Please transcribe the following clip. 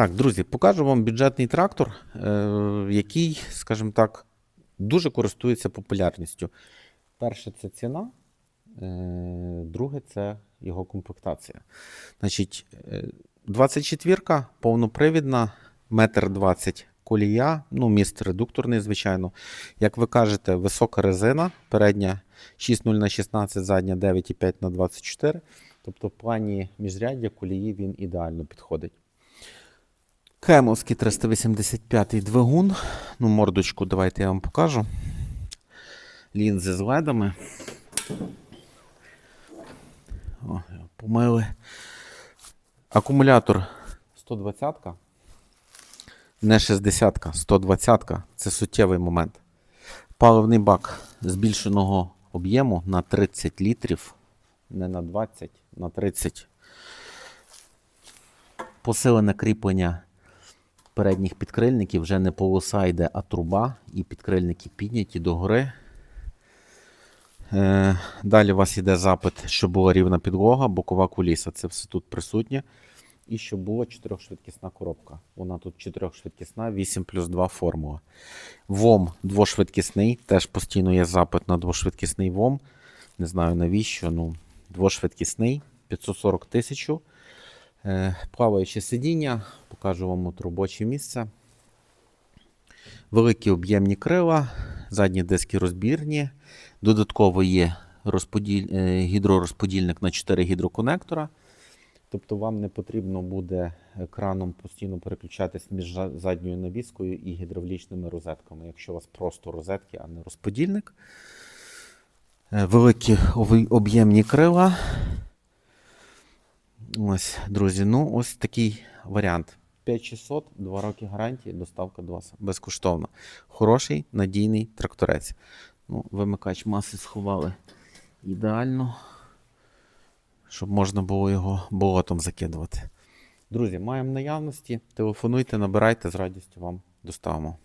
Так, друзі, покажу вам бюджетний трактор, е, який, скажімо так, дуже користується популярністю. Перше це ціна, е, друге це його комплектація. Значить, е, 24-ка повнопривідна, метр 20 колія, ну, міст редукторний, звичайно. Як ви кажете, висока резина, передня 6,0 на 16, задня 9,5 на 24. Тобто в плані міжряддя колії він ідеально підходить. Кемовський 385 двигун. Ну, мордочку давайте я вам покажу. Лінзи з ледами. О, помили. Акумулятор 120-ка. Не 60-ка, 120-ка. Це суттєвий момент. Паливний бак збільшеного об'єму на 30 літрів. Не на 20, на 30. Посилене кріплення передніх підкрильників вже не полоса йде, а труба, і підкрильники підняті догори. Е, далі у вас йде запит, щоб була рівна підлога, бокова куліса. Це все тут присутнє. І щоб була чотирьохшвидкісна коробка. Вона тут чотирьохшвидкісна, 8 плюс 2 формула. ВОМ двошвидкісний, теж постійно є запит на двошвидкісний ВОМ. Не знаю навіщо. ну Двошвидкісний, 540 тисяч. Е, плаваюче сидіння, покажу вам от робоче місце. Великі об'ємні крила, задні диски розбірні. Додатково є розподіль... е, гідророзподільник на 4 гідроконектора. Тобто вам не потрібно буде екраном постійно переключатись між задньою навіскою і гідравлічними розетками, якщо у вас просто розетки, а не розподільник. Е, Великі об'ємні крила. Ось, друзі, ну ось такий варіант. 5600, 2 роки гарантії, доставка до вас безкоштовна. Хороший, надійний тракторець. Ну, вимикач маси сховали ідеально, щоб можна було його болотом закидувати. Друзі, маємо наявності. Телефонуйте, набирайте, з радістю вам доставимо.